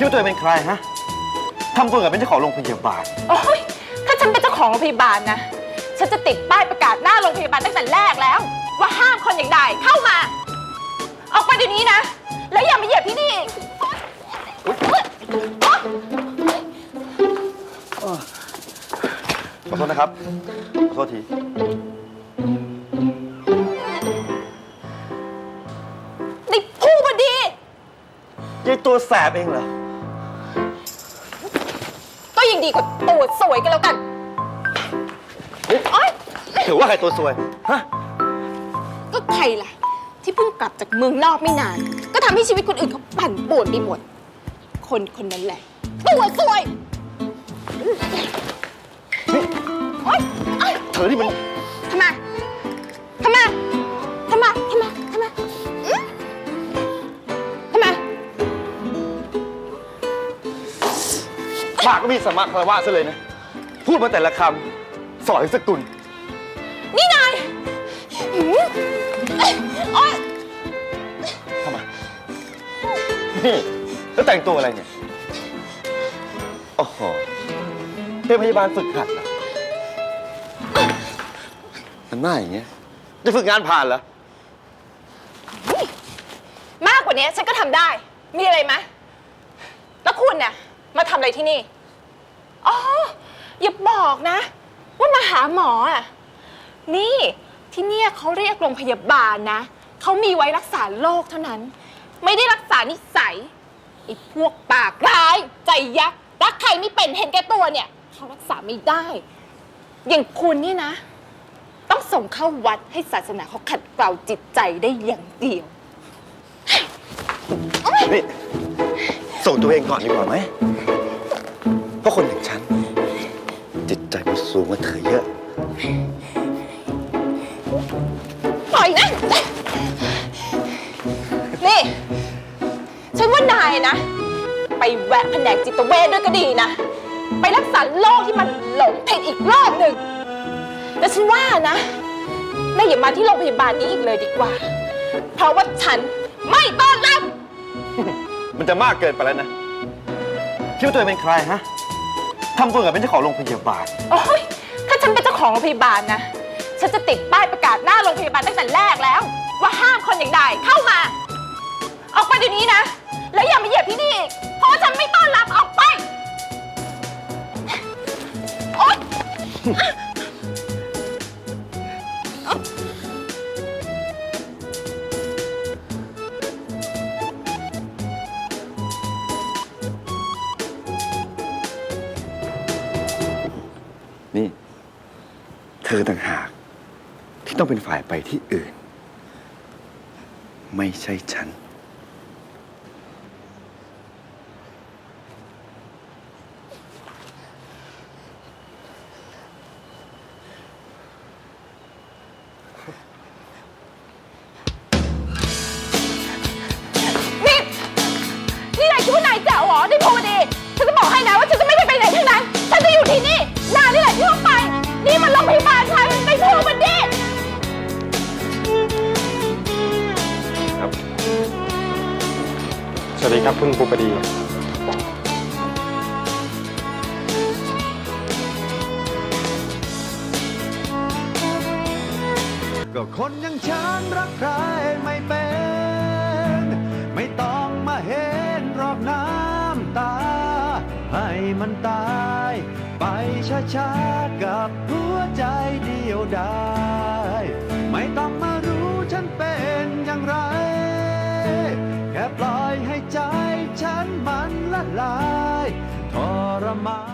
คิดว่าตัวเองเป็นใครฮะทำตัวกับเป็นเจ้าของโรงพยาบาล โอ้ยถ้าฉันเป็นเจ้าของโรงพยาบาลนะ ฉันจะติดป้ายประกาศหน้าโรงพยาบาลตั้งแต่แรกแล้ว ว่าห้ามคนอย่างใดเข้ามา ออกไปเดี๋ยวนี้นะ แล้วอย่ามาเหยียบที่นี่อีกขอโทษนะครับ ขอโทษที นี่ผู้บดี ยายตัวแสบเองเหรอก็ยัง ดีกว่าตัวสวยกันแล้วกันโอ๊ยถือว่าใครตัวสวย ฮะ ก็ใครล่ะ ที่เพิ่งกลับจากเมืองนอกไม่นาน ก็ทำให้ชีวิตคนอื่นเขาปั่นป่วนไปหมด คนคนนั้นแหละ ตัวสวยโอ๊ยโอ๊ยเธอที่มัน ปากก็มีสมมาคารวะซะเลยนะ พูดมาแต่ละคำสอยสกุล นี่นายอื้อเอ้ยโอ๊ยทำไมนี่ แล้วแต่งตัวอะไรเนี่ย โอ้โห เป็นพยาบาลฝึกหัดเหรอมันหน้าอย่างเงี้ย จะฝึกงานผ่านเหรอ มากกว่านี้ฉันก็ทำได้ มีอะไรไหมแล้วคุณเนี่ย มาทำอะไรที่นี่ อ๋อ อย่าบอกนะ ว่ามาหาหมออะ นี่ที่เนี่ยเขาเรียกโรงพยาบาลนะ เขามีไว้รักษาโรคเท่านั้น ไม่ได้รักษานิสัยไอ้พวกปากร้าย ใจยักษ์รักใครไม่เป็นเห็นแก่ตัวเนี่ย เขารักษาไม่ได้ อย่างคุณนี่นะ ต้องส่งเข้าวัดให้ศาสนาเขาขัดเกลาจิตใจได้อย่างเดียว นี่ ส่งตัวเองก่อนดีกว่าไหมเพราะคนอย่างฉัน จิตใจมันสูงกว่าเธอเยอะ ปล่อยนะ นี่ ฉันว่านายนะ ไปแวะแผนกจิตเวชด้วยก็ดีนะ ไปรักษาโรคที่มันหลงผิดอีกรอบหนึ่งแต่ฉันว่านะนายอย่ามาที่โรงพยาบาลนี้อีกเลยดีกว่า เพราะว่าฉันไม่ต้อนรับ มันจะมากเกินไปแล้วนะ คิดว่าตัวเองเป็นใครฮะทำตัวกับเป็นเจ้าของโรงพยาบาล โอ๊ยถ้าฉันเป็นเจ้าของโรงพยาบาลนะ ฉันจะติดป้ายประกาศหน้าโรงพยาบาลตั้งแต่แรกแล้ว ว่าห้ามคนอย่างใดเข้ามา ออกไปเดี๋ยวนี้นะ แล้วอย่ามาเหยียบที่นี่อีกเพราะว่าฉันไม่ต้อนรับออกไป โอ๊ย ธอต่างหาก ที่ต้องเป็นฝ่ายไปที่อื่น ไม่ใช่ฉัน วัสดีครับคุณภูปดี ก็คนอย่างฉันรักใครไม่เป็น ไม่ต้องมาเห็นรอบน้ำตา ให้มันตาย ไปช้าๆกับหัวใจเดียวได้ไม่ ค่ปล่อยให้ใจฉันมันละลายทรมาน